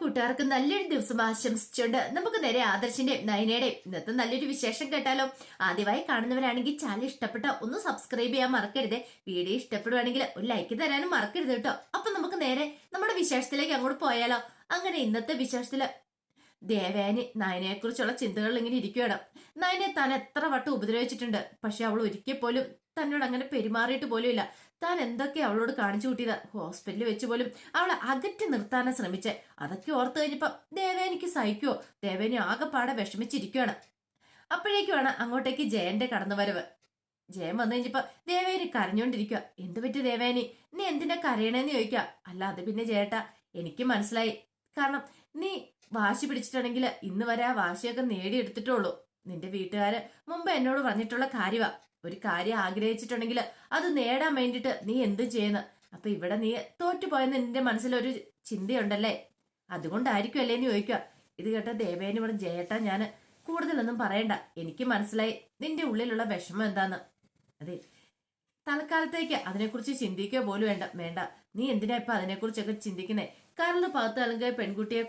കൂട്ടുകാർക്ക് നല്ലൊരു ദിവസം ആശംസിച്ചുകൊണ്ട് നമുക്ക് നേരെ ആദർശിന്റെ നയനയുടെ ഇന്നത്തെ നല്ലൊരു വിശേഷം കേട്ടാലോ. ആദ്യമായി കാണുന്നവരാണെങ്കിൽ ചാനൽ ഇഷ്ടപ്പെട്ട ഒന്ന് സബ്സ്ക്രൈബ് ചെയ്യാൻ മറക്കരുത്. വീഡിയോ ഇഷ്ടപ്പെടുവാണെങ്കിൽ ഒരു ലൈക്ക് തരാനും മറക്കരുത് കേട്ടോ. അപ്പൊ നമുക്ക് നേരെ നമ്മുടെ വിശേഷത്തിലേക്ക് അങ്ങോട്ട് പോയാലോ. അങ്ങനെ ഇന്നത്തെ വിശേഷത്തിൽ ദേവേനി നയനയെ കുറിച്ചുള്ള ചിന്തകൾ ഇങ്ങനെ ഇരിക്കുകയാണ്. നയനെ താൻ എത്ര വട്ടം ഉപദ്രവിച്ചിട്ടുണ്ട്. പക്ഷെ അവൾ ഒരിക്കൽ പോലും തന്നോട് അങ്ങനെ പെരുമാറിയിട്ട് പോലും ഇല്ല താൻ എന്തൊക്കെ അവളോട് കാണിച്ചു കൂട്ടിയത്? ഹോസ്പിറ്റലിൽ വെച്ച് പോലും അവളെ അകറ്റി നിർത്താനാ ശ്രമിച്ചേ. അതൊക്കെ ഓർത്തു കഴിഞ്ഞപ്പോ ദേവേനിക്ക് സഹിക്കുവോ? ദേവേനി ആകെപ്പാടെ വിഷമിച്ചിരിക്കുകയാണ് അപ്പോഴേക്കുമാണ് അങ്ങോട്ടേക്ക് ജയന്റെ കടന്നുവരവ്. ജയൻ വന്നു കഴിഞ്ഞപ്പോ ദേവേനി കരഞ്ഞോണ്ടിരിക്കുക എന്ത് പറ്റി ദേവേനി നീ എന്തിനാ കരയണേന്ന് ചോദിക്കുക അല്ല അത് പിന്നെ ജയേട്ടാ എനിക്ക് മനസ്സിലായി. കാരണം നീ വാശി പിടിച്ചിട്ടുണ്ടെങ്കിൽ ഇന്ന് വരെ ആ വാശിയൊക്കെ നേടിയെടുത്തിട്ടുള്ളൂ നിന്റെ വീട്ടുകാര് മുമ്പ് എന്നോട് പറഞ്ഞിട്ടുള്ള കാര്യമാ ഒരു കാര്യം ആഗ്രഹിച്ചിട്ടുണ്ടെങ്കിൽ അത് നേടാൻ വേണ്ടിയിട്ട് നീ എന്ത് ചെയ്യുന്നു? അപ്പൊ ഇവിടെ നീ തോറ്റുപോയെന്ന് നിന്റെ മനസ്സിലൊരു ചിന്തയുണ്ടല്ലേ? അതുകൊണ്ടായിരിക്കും അല്ലേ എന്ന് ചോദിക്കുക. ഇത് കേട്ട ദേവേനി ഇവിടെ ജയേട്ടാ ഞാൻ കൂടുതലൊന്നും പറയണ്ട. എനിക്ക് മനസ്സിലായി നിന്റെ ഉള്ളിലുള്ള വിഷമം എന്താന്ന്. അതെ തൽക്കാലത്തേക്ക് അതിനെക്കുറിച്ച് ചിന്തിക്കുക പോലും വേണ്ട വേണ്ട. നീ എന്തിനാ ഇപ്പൊ അതിനെക്കുറിച്ചൊക്കെ ചിന്തിക്കുന്നേ? കരൾ പകത്ത് അല്ലെങ്കിൽ പെൺകുട്ടിയെ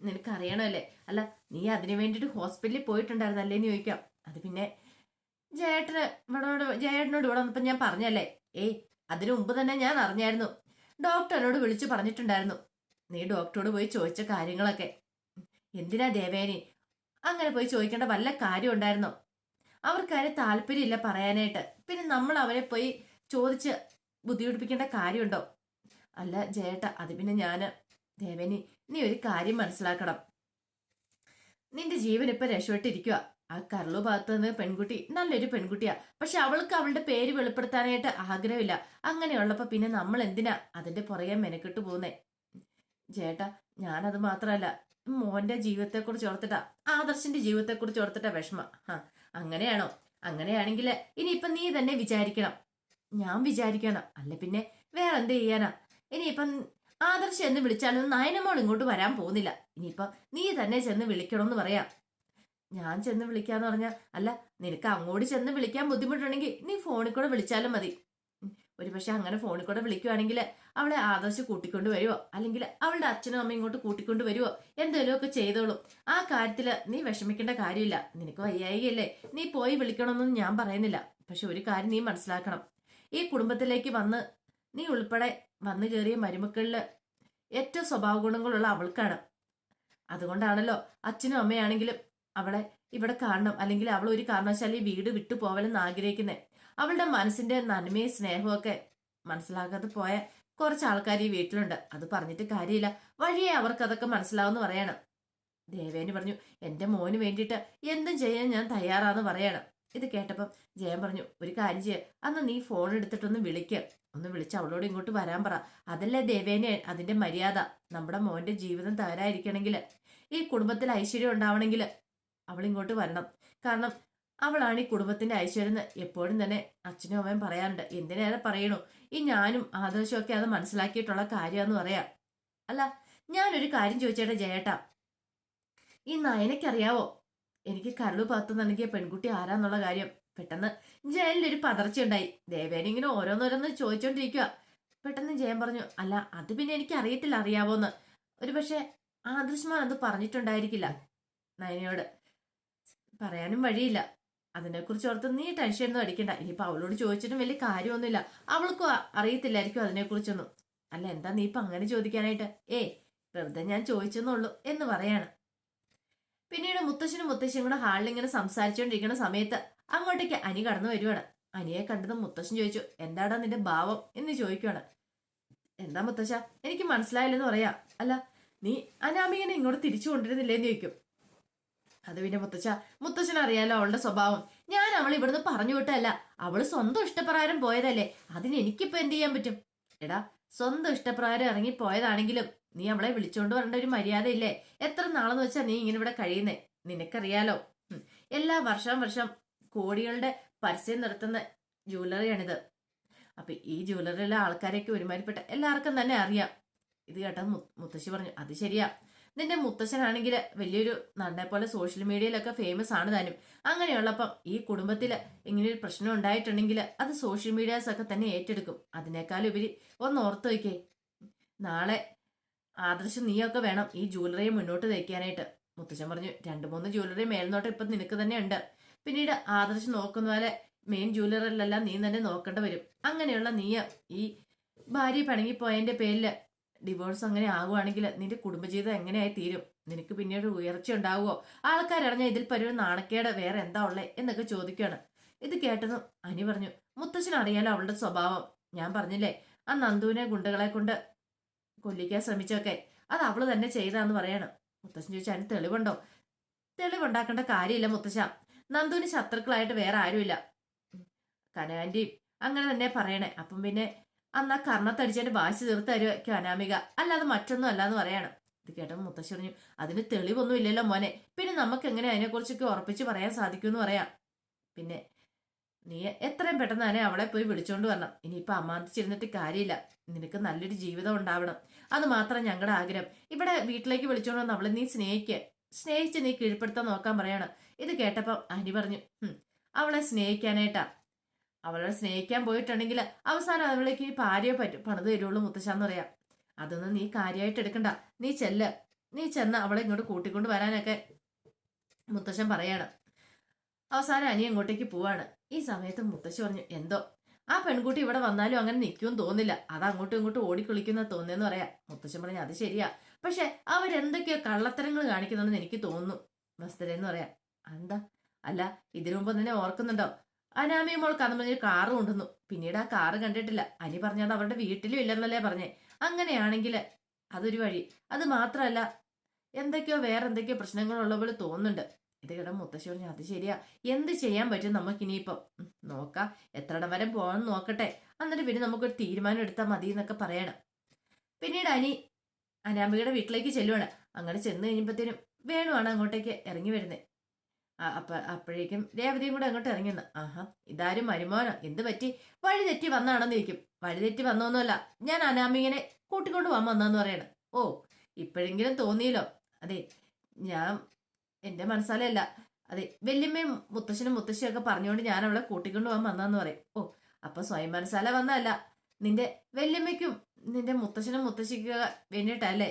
കുറിച്ച് നിനക്ക് അറിയണമല്ലേ അല്ല നീ അതിനു വേണ്ടിയിട്ട് ഹോസ്പിറ്റലിൽ പോയിട്ടുണ്ടായിരുന്നല്ലേ എന്ന് ചോദിക്കാം. അത് പിന്നെ ജയേട്ടന് ഇവിടോട് ജയേട്ടനോട് ഇവിടെ വന്നപ്പോൾ ഞാൻ പറഞ്ഞല്ലേ? ഏയ് അതിനു മുമ്പ് തന്നെ ഞാൻ അറിഞ്ഞായിരുന്നു. ഡോക്ടറിനോട് വിളിച്ചു പറഞ്ഞിട്ടുണ്ടായിരുന്നു. നീ ഡോക്ടറോട് പോയി ചോദിച്ച കാര്യങ്ങളൊക്കെ. എന്തിനാ ദേവേനി? അങ്ങനെ പോയി ചോദിക്കേണ്ട വല്ല കാര്യം ഉണ്ടായിരുന്നോ? അവർക്കാരെ താല്പര്യമില്ല പറയാനായിട്ട്. പിന്നെ നമ്മൾ അവരെ പോയി ചോദിച്ച് ബുദ്ധിമുട്ടിപ്പിക്കേണ്ട കാര്യമുണ്ടോ? അല്ല ജയേട്ട അത് പിന്നെ ഞാൻ ദേവനി നീ ഒരു കാര്യം മനസ്സിലാക്കണം. നിന്റെ ജീവൻ ഇപ്പൊ രക്ഷപ്പെട്ടിരിക്കുക ആ കർളു ഭാഗത്ത് നിന്ന് പെൺകുട്ടി നല്ലൊരു പെൺകുട്ടിയാ. പക്ഷെ അവൾക്ക് അവളുടെ പേര് വെളിപ്പെടുത്താനായിട്ട് ആഗ്രഹമില്ല. അങ്ങനെയുള്ളപ്പോ പിന്നെ നമ്മൾ എന്തിനാ അതിന്റെ പുറകെ മെനക്കെട്ട് പോകുന്നേ? ചേട്ടാ ഞാനത് മാത്രമല്ല മോന്റെ ജീവിതത്തെ ജീവിതത്തെക്കുറിച്ച് ഓർത്തിട്ടാ ആദർശിന്റെ ജീവിതത്തെക്കുറിച്ച് ഓർത്തിട്ടാ വിഷമ. ആ അങ്ങനെയാണോ? അങ്ങനെയാണെങ്കിൽ ഇനിയിപ്പം നീ തന്നെ വിചാരിക്കണം. ഞാൻ വിചാരിക്കണം. അല്ല പിന്നെ വേറെ എന്ത് ചെയ്യാനാ? ഇനിയിപ്പം ആദർശ് എന്ന് വിളിച്ചാലും നയനമോൾ ഇങ്ങോട്ട് വരാൻ പോകുന്നില്ല. ഇനിയിപ്പം നീ തന്നെ ചെന്ന് വിളിക്കണമെന്ന് പറയാം. ഞാൻ ചെന്ന് വിളിക്കാന്ന് പറഞ്ഞാൽ അല്ല നിനക്ക് അങ്ങോട്ട് ചെന്ന് വിളിക്കാൻ ബുദ്ധിമുട്ടുണ്ടെങ്കിൽ നീ ഫോണിൽ കൂടെ വിളിച്ചാലും മതി. ഒരു പക്ഷെ അങ്ങനെ ഫോണിൽ കൂടെ വിളിക്കുവാണെങ്കിൽ അവളെ ആദർശ് കൂട്ടിക്കൊണ്ട് വരുവോ? അല്ലെങ്കിൽ അവളുടെ അച്ഛനും അമ്മയും ഇങ്ങോട്ട് കൂട്ടിക്കൊണ്ട് വരുവോ? എന്തെങ്കിലുമൊക്കെ ചെയ്തോളും. ആ കാര്യത്തിൽ നീ വിഷമിക്കേണ്ട കാര്യമില്ല. നിനക്ക് വയ്യായികയല്ലേ? നീ പോയി വിളിക്കണമെന്നൊന്നും ഞാൻ പറയുന്നില്ല. പക്ഷെ ഒരു കാര്യം നീ മനസ്സിലാക്കണം. ഈ കുടുംബത്തിലേക്ക് വന്ന് നീ ഉൾപ്പെടെ വന്നു കയറിയ മരുമക്കളിൽ ഏറ്റവും സ്വഭാവ ഗുണങ്ങളുള്ള അവൾക്കാണ്. അതുകൊണ്ടാണല്ലോ അച്ഛനും അമ്മയാണെങ്കിലും അവളെ ഇവിടെ കാണണം. അല്ലെങ്കിൽ അവൾ ഒരു കാരണവശാലും ഈ വീട് വിട്ടു പോവലെന്ന് ആഗ്രഹിക്കുന്നത് അവളുടെ മനസ്സിന്റെ നന്മയും സ്നേഹമൊക്കെ മനസ്സിലാക്കാതെ പോയ കുറച്ച് ആൾക്കാർ ഈ വീട്ടിലുണ്ട്. അത് പറഞ്ഞിട്ട് കാര്യമില്ല. വഴിയെ അവർക്ക് അതൊക്കെ മനസ്സിലാവുമെന്ന് പറയാണ്. ദേവേന് പറഞ്ഞു എന്റെ മോന് വേണ്ടിയിട്ട് എന്തും ചെയ്യാൻ ഞാൻ തയ്യാറാന്ന് പറയാണ്. ഇത് കേട്ടപ്പം ജയൻ പറഞ്ഞു ഒരു കാര്യം ചെയ്യ. അന്ന് നീ ഫോൺ എടുത്തിട്ടൊന്ന് വിളിക്ക്. ഒന്ന് വിളിച്ച് അവളോട് ഇങ്ങോട്ട് വരാൻ പറ. അതല്ലേ ദേവേനെ അതിന്റെ മര്യാദ. നമ്മുടെ മോന്റെ ജീവിതം തകരായിരിക്കണമെങ്കിൽ ഈ കുടുംബത്തിൽ ഐശ്വര്യം ഉണ്ടാവണമെങ്കിൽ അവൾ ഇങ്ങോട്ട് വരണം. കാരണം അവളാണ് ഈ കുടുംബത്തിന്റെ ഐശ്വര്യം എപ്പോഴും തന്നെ അച്ഛനും അമ്മയും പറയാറുണ്ട്. എന്തിനേറെ പറയണു? ഈ ഞാനും ആദർശവും ഒക്കെ അത് മനസ്സിലാക്കിയിട്ടുള്ള കാര്യമെന്ന് പറയാം. അല്ല ഞാനൊരു കാര്യം ചോദിച്ചേട്ടാ ജയേട്ടാ. ഈ നയനയ്ക്കറിയാവോ എനിക്ക് കരളു നൽകിയ പെൺകുട്ടി ആരാന്നുള്ള കാര്യം. പെട്ടെന്ന് ജയലിലൊരു പതർച്ച ഉണ്ടായി. ദേവേനെ ഇങ്ങനെ ഓരോന്നോരോന്ന് ചോദിച്ചോണ്ടിരിക്കുക പെട്ടെന്ന് ജയൻ പറഞ്ഞു അല്ല അത് പിന്നെ എനിക്ക് അറിയത്തില്ല അറിയാവോന്ന്. ഒരു പക്ഷെ ആദൃശ്മാൻ അത് പറഞ്ഞിട്ടുണ്ടായിരിക്കില്ല നയനയോട്. പറയാനും വഴിയില്ല. അതിനെക്കുറിച്ച് ഓർത്ത് നീ ടെൻഷനൊന്നും അടിക്കണ്ട. ഇനിയിപ്പോ അവളോട് ചോദിച്ചിട്ടും വലിയ കാര്യമൊന്നുമില്ല. അവൾക്കും അറിയത്തില്ലായിരിക്കും അതിനെക്കുറിച്ചൊന്നും. അല്ല എന്താ നീ ഇപ്പൊ അങ്ങനെ ചോദിക്കാനായിട്ട്? ഏ വെറുതെ ഞാൻ ചോദിച്ചെന്നുള്ളൂ എന്ന് പറയാണ്. പിന്നീട് മുത്തശ്ശനും മുത്തശ്ശിയും കൂടെ ഹാളിൽ ഇങ്ങനെ സംസാരിച്ചുകൊണ്ടിരിക്കുന്ന സമയത്ത് അങ്ങോട്ടേക്ക് അനി കടന്നു വരുവാണ്. അനിയെ കണ്ടത് മുത്തശ്ശൻ ചോദിച്ചു എന്താടാ നിന്റെ ഭാവം? എന്ന് ചോദിക്കുവാണ്. എന്താ മുത്തശ്ശ? എനിക്ക് മനസ്സിലായില്ലെന്ന് പറയാ. അല്ല നീ അനാമികനെ ഇങ്ങോട്ട് തിരിച്ചു കൊണ്ടിരുന്നില്ലേന്ന് ചോദിക്കും. അത് പിന്നെ മുത്തച്ഛ മുത്തച്ഛൻ അറിയാലോ അവളുടെ സ്വഭാവം. ഞാൻ അവൾ ഇവിടുന്ന് പറഞ്ഞു വിട്ടല്ല അവൾ സ്വന്തം ഇഷ്ടപ്രകാരം പോയതല്ലേ. അതിന് എനിക്കിപ്പോ എന്ത് ചെയ്യാൻ പറ്റും? എടാ സ്വന്തം ഇഷ്ടപ്രകാരം ഇറങ്ങി പോയതാണെങ്കിലും നീ അവളെ വിളിച്ചോണ്ട് വരേണ്ട ഒരു മര്യാദയില്ലേ? എത്ര നാളെന്ന് വെച്ചാ നീ ഇങ്ങനെ ഇവിടെ കഴിയുന്നേ? നിനക്കറിയാലോ. എല്ലാ വർഷം വർഷം കോടികളുടെ പരസ്യം നടത്തുന്ന ജ്വല്ലറിയാണിത്. അപ്പൊ ഈ ജ്വല്ലറിയിലെ ആൾക്കാരെയൊക്കെ ഒരുമാതിരിപ്പെട്ട എല്ലാവർക്കും തന്നെ അറിയാം. ഇത് കേട്ട മുത്തശ്ശി പറഞ്ഞു അത് ശരിയാ. നിന്റെ മുത്തശ്ശനാണെങ്കിൽ വലിയൊരു നടനെ പോലെ സോഷ്യൽ മീഡിയയിലൊക്കെ ഫേമസ് ആണ് താനും. അങ്ങനെയുള്ളപ്പം ഈ കുടുംബത്തിൽ ഇങ്ങനെ ഒരു പ്രശ്നം ഉണ്ടായിട്ടുണ്ടെങ്കിൽ അത് സോഷ്യൽ മീഡിയാസ് ഒക്കെ തന്നെ ഏറ്റെടുക്കും. അതിനേക്കാളുപരി ഒന്ന് ഓർത്ത് വയ്ക്കേ നാളെ ആദർശം നീയൊക്കെ വേണം ഈ ജ്വല്ലറിയെ മുന്നോട്ട് തയ്ക്കാനായിട്ട് മുത്തശ്ശൻ പറഞ്ഞു രണ്ട് മൂന്ന് ജ്വല്ലറി മേൽനോട്ടം ഇപ്പം നിനക്ക് തന്നെ ഉണ്ട്. പിന്നീട് ആദർശം നോക്കുന്ന പോലെ മെയിൻ ജൂലറിലെല്ലാം നീ തന്നെ നോക്കേണ്ടി വരും. അങ്ങനെയുള്ള നീ ഈ ഭാര്യ പണങ്ങിപ്പോയതിന്റെ പേരിൽ ഡിവോഴ്സ് അങ്ങനെ ആകുവാണെങ്കിൽ നിന്റെ കുടുംബജീവിതം എങ്ങനെയായി തീരും? നിനക്ക് പിന്നീട് ഉയർച്ച ഉണ്ടാവുമോ ആൾക്കാരറിഞ്ഞാൽ ഇതിൽ പരി നാണക്കേട് വേറെ എന്താ ഉള്ളേ എന്നൊക്കെ ചോദിക്കുകയാണ് ഇത് കേട്ടതും അനി പറഞ്ഞു മുത്തശ്ശൻ അറിയാലോ അവളുടെ സ്വഭാവം? ഞാൻ പറഞ്ഞില്ലേ ആ നന്ദുവിനെ ഗുണ്ടകളെ കൊണ്ട് കൊല്ലിക്കാൻ ശ്രമിച്ചൊക്കെ അത് അവൾ തന്നെ ചെയ്താന്ന് പറയണം. മുത്തശ്ശൻ ചോദിച്ചാൽ അതിന് തെളിവുണ്ടോ? തെളിവുണ്ടാക്കേണ്ട കാര്യമില്ല മുത്തശ്ശ നന്ദുവിന് ശത്രുക്കളായിട്ട് വേറെ ആരുമില്ല. കനാന്റിയും അങ്ങനെ തന്നെ പറയണേ. അപ്പം പിന്നെ അന്ന് ആ കർണത്തടിച്ചതിന്റെ വാശി തീർത്ത് തരുമായിരിക്കും അനാമിക അല്ലാതെ മറ്റൊന്നും അല്ലാന്ന് പറയണം. ഇത് കേട്ടപ്പോൾ മുത്തശ്ശി പറഞ്ഞു അതിന് തെളിവൊന്നും ഇല്ലല്ലോ മോനെ. പിന്നെ നമുക്ക് എങ്ങനെ അതിനെ അതിനെക്കുറിച്ചൊക്കെ ഉറപ്പിച്ച് പറയാൻ സാധിക്കുമെന്ന് പറയാം. പിന്നെ നീ എത്രയും പെട്ടെന്ന് തന്നെ അവളെ പോയി വിളിച്ചോണ്ട് വരണം. ഇനിയിപ്പോ അമാന്തിച്ചിരുന്നിട്ട് കാര്യമില്ല. നിനക്ക് നല്ലൊരു ജീവിതം ഉണ്ടാവണം. അത് മാത്രം ഞങ്ങളുടെ ആഗ്രഹം. ഇവിടെ വീട്ടിലേക്ക് വിളിച്ചോണ്ട് വന്ന് അവളെ നീ സ്നേഹിക്കുക സ്നേഹിച്ച് നീ കീഴ്പ്പെടുത്താൻ നോക്കാൻ പറയണം. ഇത് കേട്ടപ്പോൾ അനി പറഞ്ഞു അവളെ സ്നേഹിക്കാനായിട്ടാ. അവളെ സ്നേഹിക്കാൻ പോയിട്ടുണ്ടെങ്കിൽ അവസാനം അവളേക്ക് ഈ ഭാര്യയെ പറ്റും പണിത് തരുള്ളൂ മുത്തശ്ശാന്ന് പറയാം. അതൊന്നും നീ കാര്യമായിട്ട് എടുക്കണ്ട. നീ ചെല്ല്. നീ ചെന്ന് അവളെ ഇങ്ങോട്ട് കൂട്ടിക്കൊണ്ട് വരാനൊക്കെ മുത്തശ്ശൻ പറയാണ്. അവസാനം അനി അങ്ങോട്ടേക്ക് പോവാണ്. ഈ സമയത്ത് മുത്തശ്ശി പറഞ്ഞു എന്തോ? ആ പെൺകുട്ടി ഇവിടെ വന്നാലും അങ്ങനെ നിൽക്കുമെന്ന് തോന്നില്ല അത് അങ്ങോട്ടും ഇങ്ങോട്ടും ഓടിക്കുളിക്കുന്ന തോന്നിയെന്ന് പറയാം. മുത്തശ്ശൻ പറഞ്ഞു അത് ശരിയാ. പക്ഷെ അവരെന്തൊക്കെയോ കള്ളത്തരങ്ങൾ കാണിക്കുന്നുണ്ടെന്ന് എനിക്ക് തോന്നുന്നു വസ്തുതയെന്ന് പറയാം. എന്താ? അല്ല ഇതിനു മുമ്പ് തന്നെ ഓർക്കുന്നുണ്ടോ? അനാമിയ മോൾ കഥ പറഞ്ഞൊരു കാറ് കൊണ്ടുവന്നു. പിന്നീട് ആ കാറ് കണ്ടിട്ടില്ല. അനി പറഞ്ഞത് അവരുടെ വീട്ടിലും ഇല്ലെന്നല്ലേ പറഞ്ഞേ. അങ്ങനെയാണെങ്കിൽ അതൊരു വഴി. അത് മാത്രമല്ല എന്തൊക്കെയോ വേറെ എന്തൊക്കെയോ പ്രശ്നങ്ങളുള്ള പോലെ തോന്നുന്നുണ്ട്. ഇത് കേട്ടോ മുത്തശ്ശി പറഞ്ഞു അത് ശരിയാ. എന്ത് ചെയ്യാൻ പറ്റും നമുക്ക് ഇനിയിപ്പം നോക്കാം. എത്രയിടം വരെ പോകാൻ നോക്കട്ടെ. എന്നിട്ട് പിന്നെ നമുക്കൊരു തീരുമാനം എടുത്താൽ മതി എന്നൊക്കെ പറയണം. പിന്നീട് അനി അനാമികയുടെ വീട്ടിലേക്ക് ചെല്ലുവാണ്. അങ്ങനെ ചെന്ന് കഴിയുമ്പോഴത്തേനും വേണുവാണ് അങ്ങോട്ടേക്ക് ഇറങ്ങി വരുന്നത് അപ്പ അപ്പോഴേക്കും രേവതിയും കൂടെ അങ്ങോട്ട് ഇറങ്ങിയെന്ന് ആഹാ ഇതാരും മരുമോനോ? എന്ത് പറ്റി? വഴി തെറ്റി വന്നാണെന്ന് ചോദിക്കും വഴി തെറ്റി വന്നോന്നുമല്ല. ഞാൻ അനാമികനെ കൂട്ടിക്കൊണ്ട് പോകാൻ വന്നെന്ന് പറയണം. ഓ ഇപ്പോഴെങ്കിലും തോന്നിയല്ലോ. അതെ ഞാൻ എന്റെ മനസ്സാലല്ല അതെ വല്യമ്മയും മുത്തശ്ശനും മുത്തശ്ശിയും ഒക്കെ പറഞ്ഞുകൊണ്ട് ഞാൻ അവളെ കൂട്ടിക്കൊണ്ട് പോകാൻ വന്നതെന്ന് പറയും. ഓ അപ്പൊ സ്വയം മനസ്സാല വന്നതല്ല. നിന്റെ വല്യമ്മയ്ക്കും നിന്റെ മുത്തശ്ശനും മുത്തശ്ശിക്ക് വേണ്ടിയിട്ടല്ലേ?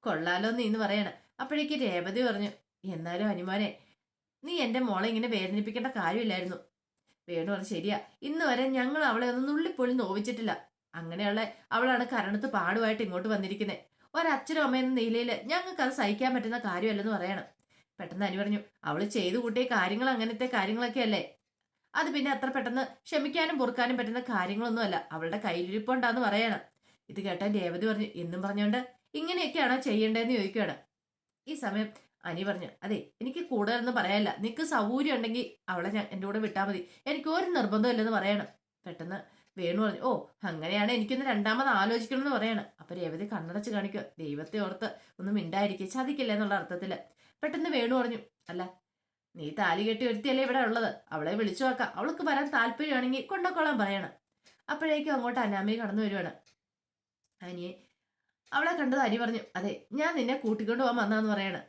കൊള്ളാലോ നീ എന്ന് പറയണം. അപ്പോഴേക്ക് രേവതി പറഞ്ഞു എന്നാലും അനുമാനെ നീ എന്റെ മോളെ ഇങ്ങനെ വേദനിപ്പിക്കേണ്ട കാര്യമില്ലായിരുന്നു. വേണു പറഞ്ഞു ശരിയാ. ഇന്ന് വരെ ഞങ്ങൾ അവളെ ഒന്ന് നുള്ളിപ്പോലും നോവിച്ചിട്ടില്ല. അങ്ങനെയുള്ള അവളാണ് കരണത്ത് പാടുമായിട്ട് ഇങ്ങോട്ട് വന്നിരിക്കുന്നത് ഒരച്ഛനും അമ്മയെന്ന നിലയിൽ ഞങ്ങൾക്ക് അത് സഹിക്കാൻ പറ്റുന്ന കാര്യമല്ലെന്ന് പറയണം. പെട്ടെന്ന് അനി പറഞ്ഞു അവൾ ചെയ്തു കൂട്ടിയ കാര്യങ്ങൾ അങ്ങനത്തെ കാര്യങ്ങളൊക്കെ അല്ലേ അത് പിന്നെ അത്ര പെട്ടെന്ന് ക്ഷമിക്കാനും പൊറുക്കാനും പറ്റുന്ന കാര്യങ്ങളൊന്നുമല്ല. അവളുടെ കയ്യിലിരിപ്പുണ്ടാന്ന് പറയണം. ഇത് കേട്ടാൻ രേവതി പറഞ്ഞു എന്നും പറഞ്ഞുകൊണ്ട് ഇങ്ങനെയൊക്കെയാണോ ചെയ്യേണ്ടതെന്ന് ചോദിക്കുകയാണ് ഈ സമയം അനി പറഞ്ഞു അതെ എനിക്ക് കൂടുതലൊന്നും പറയാനില്ല. നിനക്ക് സൗകര്യം ഉണ്ടെങ്കിൽ അവളെ ഞാൻ എന്റെ കൂടെ വിട്ടാൽ മതി. എനിക്ക് ഒരു നിർബന്ധമില്ലെന്ന് പറയണം. പെട്ടെന്ന് വേണു പറഞ്ഞു ഓ അങ്ങനെയാണ് എനിക്കൊന്ന് രണ്ടാമത് ആലോചിക്കണം എന്ന് പറയണം. അപ്പം രേവതി കണ്ണടച്ച് കാണിക്കുക. ദൈവത്തെ ഓർത്ത് ഒന്നും മിണ്ടായിരിക്കുക. ചതിക്കില്ല എന്നുള്ള അർത്ഥത്തിൽ പെട്ടെന്ന് വേണു പറഞ്ഞു അല്ല നീ താലി കെട്ടി ഒരുത്തിയല്ലേ ഇവിടെ ഉള്ളത്. അവളെ വിളിച്ചു നോക്കാം. അവൾക്ക് വരാൻ താല്പര്യമാണെങ്കിൽ കൊണ്ടോക്കോളാൻ പറയണം. അപ്പോഴേക്കും അങ്ങോട്ട് അനാമി കടന്നു വരുവാണ്. അനിയെ അവളെ കണ്ടത് അനി പറഞ്ഞു അതെ ഞാൻ നിന്നെ കൂട്ടിക്കൊണ്ട് പോകാൻ വന്നാന്ന് പറയണം.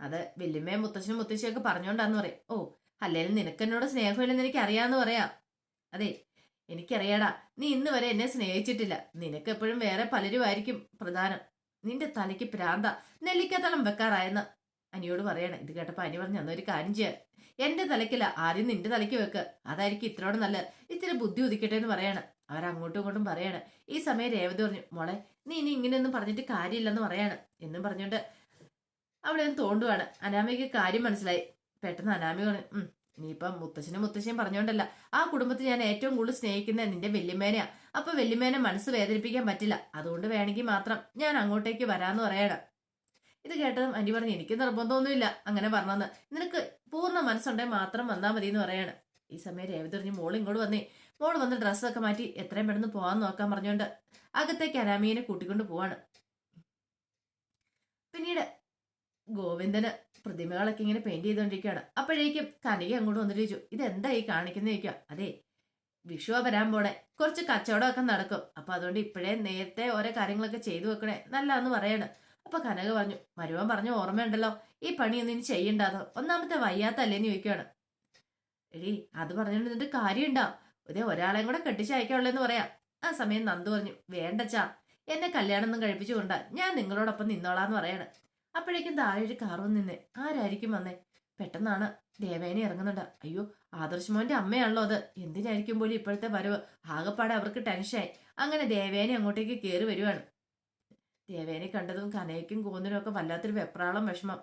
അത് വല്യമ്മയും മുത്തശ്ശനും മുത്തശ്ശിയും ഒക്കെ പറഞ്ഞോണ്ടാന്ന് പറയും. ഓ അല്ലേലും നിനക്ക് എന്നോട് സ്നേഹമില്ലെന്ന് എനിക്ക് അറിയാന്ന് പറയാം. അതെ എനിക്കറിയാടാ നീ ഇന്ന് വരെ എന്നെ സ്നേഹിച്ചിട്ടില്ല. നിനക്ക് എപ്പോഴും വേറെ പലരും ആയിരിക്കും പ്രധാനം. നിന്റെ തലയ്ക്ക് പ്രാന്ത നെല്ലിക്കത്തളം വെക്കാറായെന്ന് അനിയോട് പറയണം. ഇത് കേട്ടപ്പോ അനി പറഞ്ഞു അന്നൊരു കാര്യം ചെയ്യാൻ എന്റെ തലയ്ക്കില്ല ആദ്യം നിന്റെ തലയ്ക്ക് വെക്ക്. അതായിരിക്കും ഇത്രയോട് നല്ല ഇത്തിരി ബുദ്ധി ഉദിക്കട്ടെ എന്ന് പറയണം അവരങ്ങോട്ടും ഇങ്ങോട്ടും പറയാണ്. ഈ സമയം രേവതി പറഞ്ഞു മോളെ നീ ഇനി ഇങ്ങനെയൊന്നും പറഞ്ഞിട്ട് കാര്യമില്ലെന്ന് പറയാണ്. എന്നും പറഞ്ഞുകൊണ്ട് അവിടെ ഒന്ന് തോണ്ടുവാണ്. അനാമയ്ക്ക് കാര്യം മനസ്സിലായി. പെട്ടെന്ന് അനാമി പറഞ്ഞു ഇനിയിപ്പം മുത്തശ്ശനും മുത്തശ്ശിയും പറഞ്ഞോണ്ടല്ല. ആ കുടുംബത്തിൽ ഞാൻ ഏറ്റവും കൂടുതൽ സ്നേഹിക്കുന്നത് നിന്റെ വല്യമ്മേനെയാ. അപ്പൊ വല്യമ്മേനെ മനസ്സ് വേദനിപ്പിക്കാൻ പറ്റില്ല. അതുകൊണ്ട് വേണമെങ്കിൽ മാത്രം ഞാൻ അങ്ങോട്ടേക്ക് വരാന്ന് പറയണം. ഇത് കേട്ടതും അനി പറഞ്ഞു എനിക്ക് നിർബന്ധമൊന്നുമില്ല അങ്ങനെ പറഞ്ഞെന്ന്. നിനക്ക് പൂർണ മനസ്സുണ്ടെങ്കിൽ മാത്രം വന്നാൽ മതി എന്ന് പറയാണ്. ഈ സമയം രേവതി പറഞ്ഞു മോൾ ഇങ്ങോട്ട് വന്നേ. മോൾ വന്ന് ഡ്രസ്സൊക്കെ മാറ്റി എത്രയും പെട്ടെന്ന് പോകാൻ നോക്കാൻ പറഞ്ഞുകൊണ്ട് അകത്തേക്ക് അനാമിയെ കൂട്ടിക്കൊണ്ട് പോവാണ്. പിന്നീട് ഗോവിന്ദന് പ്രതിമകളൊക്കെ ഇങ്ങനെ പെയിന്റ് ചെയ്തുകൊണ്ടിരിക്കുകയാണ് അപ്പോഴേക്കും കനിക അങ്ങോട്ട് വന്നിട്ട് ചോദിച്ചു ഇതെന്താ ഈ കാണിക്കുന്ന? ചോദിക്കുക അതെ വിഷു വരാൻ പോണേ. കുറച്ച് കച്ചവടമൊക്കെ നടക്കും. അപ്പൊ അതുകൊണ്ട് ഇപ്പോഴേ നേരത്തെ ഓരോ കാര്യങ്ങളൊക്കെ ചെയ്തു വെക്കണേ. നല്ലതെന്ന് പറയാണ്. അപ്പൊ കനക പറഞ്ഞു മരുവൻ പറഞ്ഞു ഓർമ്മയുണ്ടല്ലോ. ഈ പണിയൊന്നും ഇനി ചെയ്യണ്ടാതോ ഒന്നാമത്തെ വയ്യാത്തല്ലേന്ന് ചോദിക്കുകയാണ് എടി അത് പറഞ്ഞോണ്ട് നിന്നിട്ട് കാര്യമുണ്ടോ? ഇതേ ഒരാളെയും കൂടെ കെട്ടിച്ചയക്കാനുള്ളെന്ന് പറയാം. ആ സമയം നന്ദു പറഞ്ഞു വേണ്ടച്ചാ എന്നെ കല്യാണം ഒന്നും കഴിപ്പിച്ചു കൊണ്ട ഞാൻ നിങ്ങളോടൊപ്പം നിന്നോളാന്ന് പറയാണ്. അപ്പോഴേക്കും താഴെ ഒരു കാർ വന്ന് നിന്നെ ആരായിരിക്കും വന്നേ? പെട്ടെന്നാണ് ദേവേനെ ഇറങ്ങുന്നുണ്ട്. അയ്യോ ആദർശമോന്റെ അമ്മയാണല്ലോ അത്. എന്തിനായിരിക്കും പോലും ഇപ്പോഴത്തെ വരവ്? ആകെപ്പാടെ അവർക്ക് ടെൻഷനായി. അങ്ങനെ ദേവേനെ അങ്ങോട്ടേക്ക് കയറി വരുവാണ്. ദേവേനെ കണ്ടതും കനയ്ക്കും കൂന്നിനും ഒക്കെ വല്ലാത്തൊരു വെപ്രാളം വിഷമം.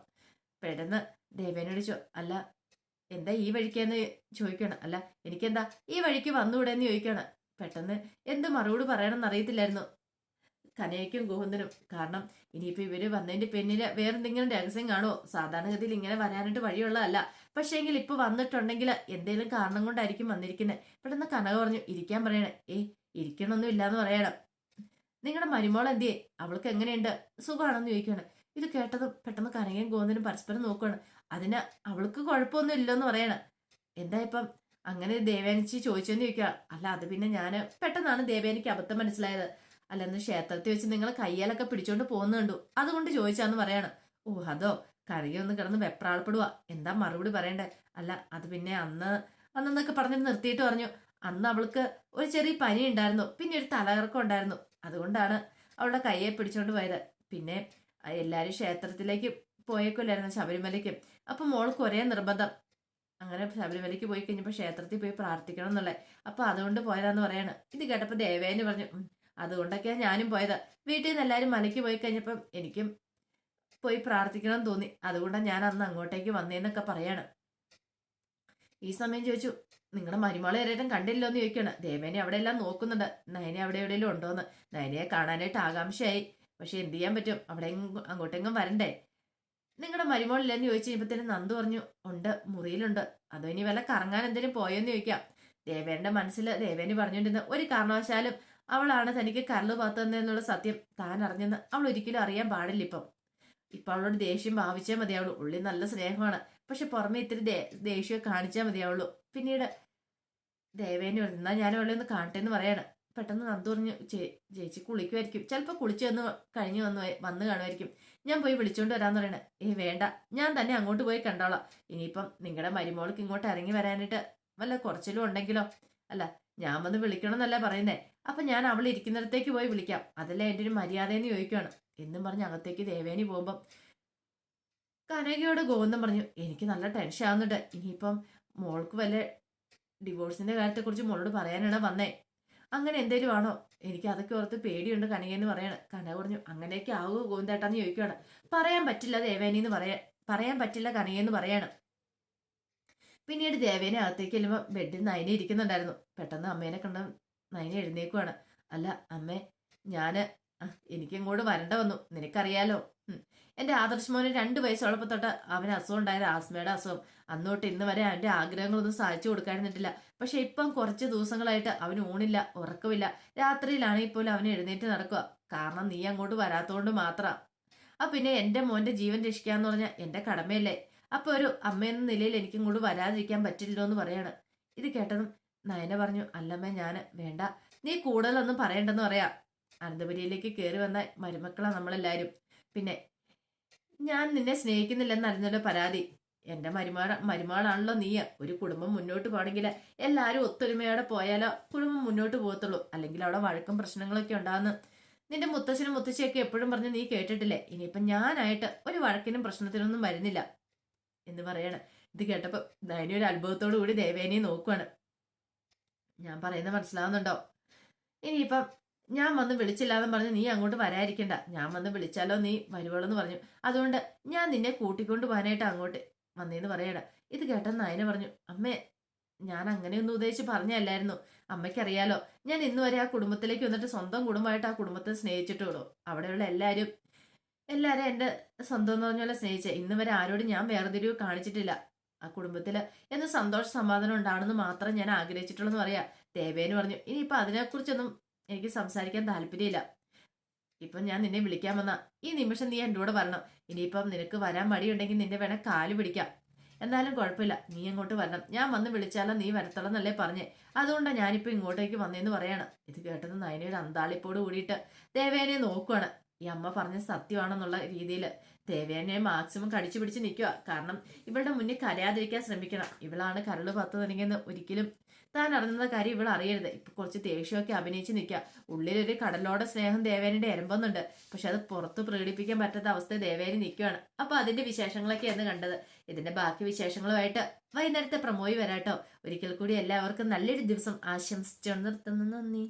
പെട്ടെന്ന് ദേവേനോട് ചോ അല്ല എന്താ ഈ വഴിക്കാന്ന് ചോദിക്കണം. അല്ല എനിക്കെന്താ ഈ വഴിക്ക് വന്നുകൂടെ എന്ന് ചോദിക്കണം. പെട്ടെന്ന് എന്ത് മറുപടി പറയണമെന്ന് അറിയത്തില്ലായിരുന്നു. കനയ്ക്കും ഗോഹന്ദനും കാരണം ഇനിയിപ്പോ ഇവർ വന്നതിന്റെ പിന്നിൽ വേറെന്തെങ്കിലും രഹസ്യം കാണുമോ സാധാരണഗതിയിൽ ഇങ്ങനെ വരാനായിട്ട് വഴിയുള്ളതല്ല. പക്ഷേങ്കിൽ ഇപ്പൊ വന്നിട്ടുണ്ടെങ്കിൽ എന്തെങ്കിലും കാരണം കൊണ്ടായിരിക്കും വന്നിരിക്കുന്നത് പെട്ടെന്ന് കനക പറഞ്ഞു ഇരിക്കാൻ പറയണേ. ഏയ് ഇരിക്കണമൊന്നും ഇല്ലാന്ന് പറയണം. നിങ്ങളുടെ മരുമോൾ എന്തിയേ? അവൾക്ക് എങ്ങനെയുണ്ട്? സുഖമാണെന്ന് ചോദിക്കുകയാണ് ഇത് കേട്ടതും പെട്ടെന്ന് കനകയും ഗോന്ദനും പരസ്പരം നോക്കുകയാണ് അതിന് അവൾക്ക് കുഴപ്പമൊന്നും ഇല്ലെന്ന് പറയണം. എന്താ ഇപ്പം? അങ്ങനെ ദേവേനിച്ച് ചോദിച്ചെന്ന് ചോദിക്കുക അല്ല അത് പിന്നെ ഞാൻ പെട്ടെന്നാണ് ദേവേനിക്ക് അബദ്ധം മനസ്സിലായത്. അല്ല ഇന്ന് ക്ഷേത്രത്തിൽ വെച്ച് നിങ്ങൾ കയ്യാലൊക്കെ പിടിച്ചോണ്ട് പോകുന്നുണ്ടു അതുകൊണ്ട് ചോദിച്ചാന്ന് പറയാണ്. ഓ അതോ? കരകി കിടന്ന് വെപ്രാളപ്പെടുക എന്താ മറുപടി പറയണ്ടേ? അല്ല അത് പിന്നെ അന്ന് അന്നെന്നൊക്കെ പറഞ്ഞിട്ട് നിർത്തിയിട്ട് പറഞ്ഞു. അന്ന് അവൾക്ക് ഒരു ചെറിയ പനി ഉണ്ടായിരുന്നു. പിന്നെ ഒരു തലകറക്കം ഉണ്ടായിരുന്നു. അതുകൊണ്ടാണ് അവളുടെ കയ്യെ പിടിച്ചോണ്ട് പോയത്. പിന്നെ എല്ലാവരും ക്ഷേത്രത്തിലേക്ക് പോയേക്കില്ലായിരുന്നു ശബരിമലയ്ക്ക്. അപ്പൊ മോൾക്ക് ഒരേ നിർബന്ധം. അങ്ങനെ ശബരിമലയ്ക്ക് പോയി കഴിഞ്ഞപ്പോൾ ക്ഷേത്രത്തിൽ പോയി പ്രാർത്ഥിക്കണം എന്നുള്ളത് അപ്പൊ അതുകൊണ്ട് പോയതാന്ന് പറയാണ്. ഇത് കേട്ടപ്പോ ദേവേന് പറഞ്ഞു "ഉം, അതുകൊണ്ടൊക്കെയാണ് ഞാനും പോയത്. വീട്ടിൽ നിന്ന് എല്ലാവരും മലയ്ക്ക് പോയി കഴിഞ്ഞപ്പം എനിക്കും പോയി പ്രാർത്ഥിക്കണം തോന്നി. അതുകൊണ്ടാണ് ഞാൻ അന്ന് അങ്ങോട്ടേക്ക് വന്നേന്നൊക്കെ പറയാണ്. ഈ സമയം ചോദിച്ചു നിങ്ങളുടെ മരുമകളെ ഒരേറ്റം കണ്ടില്ലോ എന്ന് ചോദിക്കുകയാണ് ദേവേനെ അവിടെ എല്ലാം നോക്കുന്നുണ്ട്. നയനെ അവിടെ എവിടെയെങ്കിലും ഉണ്ടോന്ന്. നയനയെ കാണാനായിട്ട് ആകാംക്ഷയായി. പക്ഷെ എന്ത് ചെയ്യാൻ പറ്റും? അവിടെ അങ്ങോട്ടെങ്കും വരണ്ടേ? നിങ്ങളുടെ മരുമോളില്ലെന്ന് ചോദിച്ചു കഴിഞ്ഞപ്പത്തേനും നന്ദു പറഞ്ഞു ഉണ്ട് മുറിയിലുണ്ട്. അതോ ഇനി വല്ല കറങ്ങാൻ എന്തെങ്കിലും പോയെന്ന് ചോദിക്കാം. ദേവേന്റെ മനസ്സിൽ ദേവേന് പറഞ്ഞുകൊണ്ടിരുന്ന ഒരു കാരണവശാലും അവളാണ് തനിക്ക് കരൾ പാത്തുന്നതെന്നുള്ള സത്യം താൻ അറിഞ്ഞെന്ന് അവൾ ഒരിക്കലും അറിയാൻ പാടില്ല ഇപ്പം. ഇപ്പൊ അവളോട് ദേഷ്യം ഭാവിച്ചേ മതിയാവുള്ളൂ. ഉള്ളിൽ നല്ല സ്നേഹമാണ്. പക്ഷെ പുറമെ ഇത്തിരി ദേഷ്യം കാണിച്ചാൽ മതിയാവുള്ളൂ. പിന്നീട് ദേവേനെ എന്നാ ഞാൻ അവളെ ഒന്ന് കാണട്ടെ എന്ന് പറയാണ്. പെട്ടെന്ന് നന്ദു പറഞ്ഞു "ചേ- ചേച്ചി കുളിക്കുമായിരിക്കും ചിലപ്പോൾ കുളിച്ചു വന്ന് കഴിഞ്ഞു വന്ന് വന്ന് കാണുമായിരിക്കും ഞാൻ പോയി വിളിച്ചുകൊണ്ട് വരാമെന്ന് പറയണേ. ഏ വേണ്ട. ഞാൻ തന്നെ അങ്ങോട്ട് പോയി കണ്ടോളാം. ഇനിയിപ്പം നിങ്ങളുടെ മരുമോൾക്ക് ഇങ്ങോട്ട് ഇറങ്ങി വരാനായിട്ട് വല്ല കുറച്ചിലും ഉണ്ടെങ്കിലോ? അല്ല ഞാൻ വന്ന് വിളിക്കണം എന്നല്ല പറയുന്നേ. അപ്പൊ ഞാൻ അവൾ ഇരിക്കുന്നിടത്തേക്ക് പോയി വിളിക്കാം. അതല്ലേ എന്റെ ഒരു മര്യാദയെന്ന് ചോദിക്കുകയാണ് എന്നും പറഞ്ഞ് അകത്തേക്ക് ദേവേനി പോകുമ്പം കനകയോട് ഗോവിന്ദൻ പറഞ്ഞു എനിക്ക് നല്ല ടെൻഷൻ ആവുന്നുണ്ട്. ഇനിയിപ്പം മോൾക്ക് വല്ല ഡിവോഴ്സിന്റെ കാര്യത്തെക്കുറിച്ച് മോളോട് പറയാനാണ് വന്നേ? അങ്ങനെ എന്തേലും ആണോ? എനിക്ക് അതൊക്കെ ഓർത്ത് പേടിയുണ്ട് കനകയെന്ന് പറയാണ്. കനക പറഞ്ഞു അങ്ങനെയൊക്കെ ആവുമോ ഗോവിന്ദേട്ടാന്ന് ചോദിക്കുകയാണ് പറയാൻ പറ്റില്ല ദേവേനി എന്ന് പറയാൻ പറയാൻ പറ്റില്ല കനകയെന്ന് പറയാണ്. പിന്നീട് ദേവേനെ അകത്തേക്ക് ചെല്ലുമ്പോൾ ബെഡിൽ നയനെ ഇരിക്കുന്നുണ്ടായിരുന്നു. പെട്ടെന്ന് അമ്മേനെ കണ്ട നയനെ എഴുന്നേക്കുവാണ്. അല്ല അമ്മേ ഞാൻ എനിക്കും കൂടെ വരണ്ട വന്നു. നിനക്കറിയാലോ? എന്റെ ആദർശ് മോന് രണ്ട് വയസ്സുള്ളപ്പോൾ തൊട്ട് അവന് അസുഖം ഉണ്ടായത് ആസ്മയുടെ അസുഖം. അന്നോട്ട് ഇന്ന് വരെ അവന്റെ ആഗ്രഹങ്ങളൊന്നും സാധിച്ചു കൊടുക്കാനിരുന്നിട്ടില്ല പക്ഷെ ഇപ്പം കുറച്ച് ദിവസങ്ങളായിട്ട് അവന് ഊണില്ല ഉറക്കമില്ല. രാത്രിയിലാണെങ്കിൽ പോലും അവന് എഴുന്നേറ്റ് നടക്കുക. കാരണം നീ അങ്ങോട്ട് വരാത്തോണ്ട് മാത്രം. ആ പിന്നെ എന്റെ മോന്റെ ജീവൻ രക്ഷിക്കാന്ന് പറഞ്ഞാൽ എന്റെ കടമയല്ലേ? അപ്പൊ ഒരു അമ്മയെന്ന നിലയിൽ എനിക്ക് ഇങ്ങോട്ട് വരാതിരിക്കാൻ പറ്റില്ലല്ലോ എന്ന് പറയാണ്. ഇത് കേട്ടതും നയന പറഞ്ഞു അല്ലമ്മേ ഞാൻ വേണ്ട. നീ കൂടുതലൊന്നും പറയണ്ടെന്ന് പറയാ. അനന്തപുരിയിലേക്ക് കയറി വന്ന മരുമക്കളാ നമ്മളെല്ലാരും. പിന്നെ ഞാൻ നിന്നെ സ്നേഹിക്കുന്നില്ലെന്നറിഞ്ഞല്ലോ പരാതി. എന്റെ മരുമാള മരുമാളാണല്ലോ നീ ഒരു കുടുംബം മുന്നോട്ട് പോകണമെങ്കിൽ എല്ലാവരും ഒത്തൊരുമയോടെ പോയാലോ? കുടുംബം മുന്നോട്ട് പോകത്തുള്ളൂ. അല്ലെങ്കിൽ അവിടെ വഴക്കും പ്രശ്നങ്ങളൊക്കെ ഉണ്ടാകുന്നു നിന്റെ മുത്തശ്ശനും മുത്തശ്ശിയൊക്കെ എപ്പോഴും പറഞ്ഞ് നീ കേട്ടിട്ടില്ലേ? ഇനിയിപ്പം ഞാനായിട്ട് ഒരു വഴക്കിനും പ്രശ്നത്തിനൊന്നും വരുന്നില്ല. എന്ന് പറയാണ്. ഇത് കേട്ടപ്പോൾ നയനി ഒരു അത്ഭുതത്തോടു കൂടി ദേവേനെ നോക്കുവാണ്. ഞാൻ പറയുന്നത് മനസ്സിലാവുന്നുണ്ടോ? ഇനിയിപ്പം ഞാൻ വന്ന് വിളിച്ചില്ലാന്ന് പറഞ്ഞ് നീ അങ്ങോട്ട് വരാതിരിക്കണ്ട. ഞാൻ വന്ന് വിളിച്ചാലോ നീ വരുവോളെന്ന് പറഞ്ഞു. അതുകൊണ്ട് ഞാൻ നിന്നെ കൂട്ടിക്കൊണ്ട് പോകാനായിട്ട് അങ്ങോട്ട് വന്നേന്ന് പറയണ. ഇത് കേട്ടെന്ന് നയന പറഞ്ഞു അമ്മേ ഞാൻ അങ്ങനെയൊന്നും ഉദ്ദേശിച്ച് പറഞ്ഞല്ലായിരുന്നു അമ്മയ്ക്കറിയാലോ ഞാൻ ഇന്നുവരെ ആ കുടുംബത്തിലേക്ക് വന്നിട്ട് സ്വന്തം കുടുംബമായിട്ട് ആ കുടുംബത്തെ സ്നേഹിച്ചിട്ടുള്ളൂ. അവിടെയുള്ള എല്ലാവരും എല്ലാവരും എന്റെ സ്വന്തം എന്ന് പറഞ്ഞ പോലെ സ്നേഹിച്ചേ. ഇന്ന് വരെ ആരോടും ഞാൻ വേർതിരിവ് കാണിച്ചിട്ടില്ല. ആ കുടുംബത്തിൽ എന്ന് സന്തോഷ സമാധാനം ഉണ്ടാവണമെന്ന് മാത്രം ഞാൻ ആഗ്രഹിച്ചിട്ടുള്ളൂ എന്ന് പറയാ. ദേവേന് പറഞ്ഞു ഇനിയിപ്പോൾ അതിനെക്കുറിച്ചൊന്നും എനിക്ക് സംസാരിക്കാൻ താല്പര്യമില്ല. ഇപ്പം ഞാൻ നിന്നെ വിളിക്കാൻ വന്ന ഈ നിമിഷം നീ എന്റെ കൂടെ വരണം. ഇനിയിപ്പം നിനക്ക് വരാൻ മടിയുണ്ടെങ്കിൽ നിന്നെ വേണേൽ കാൽ പിടിക്കാം. എന്നാലും കുഴപ്പമില്ല നീ അങ്ങോട്ട് വരണം. ഞാൻ വന്ന് വിളിച്ചാലോ നീ വരത്തോളം എന്നല്ലേ പറഞ്ഞേ. അതുകൊണ്ടാണ് ഞാനിപ്പോൾ ഇങ്ങോട്ടേക്ക് വന്നേന്ന് പറയാണ്. ഇത് കേട്ടത് നയനയുടെ അന്താളിപ്പോട് കൂടിയിട്ട് ദേവേനെ നോക്കുവാണ്. ഈ അമ്മ പറഞ്ഞ സത്യമാണെന്നുള്ള രീതിയിൽ ദേവേനെ മാക്സിമം കടിച്ചു പിടിച്ച് നിൽക്കുക. കാരണം ഇവളുടെ മുന്നിൽ കരയാതിരിക്കാൻ ശ്രമിക്കണം. ഇവളാണ് കരൾ പത്ത് തുടങ്ങിയെന്ന് ഒരിക്കലും താൻ അറിഞ്ഞ കാര്യം ഇവൾ അറിയരുത്. ഇപ്പൊ കുറച്ച് ദേഷ്യമൊക്കെ അഭിനയിച്ച് നിൽക്കുക. ഉള്ളിലൊരു കടലോടെ സ്നേഹം ദേവേനയുടെ എരമ്പുന്നുണ്ട്. പക്ഷെ അത് പുറത്ത് പ്രകടിപ്പിക്കാൻ പറ്റാത്ത അവസ്ഥ ദേവേനി നിൽക്കുകയാണ്. അപ്പൊ അതിന്റെ വിശേഷങ്ങളൊക്കെയാണ് കണ്ടത്. ഇതിന്റെ ബാക്കി വിശേഷങ്ങളുമായിട്ട് വൈകുന്നേരത്തെ പ്രമോയി വരാട്ടോ. ഒരിക്കൽ കൂടി എല്ലാവർക്കും നല്ലൊരു ദിവസം ആശംസിച്ചു നിർത്തുന്നു. നന്ദി.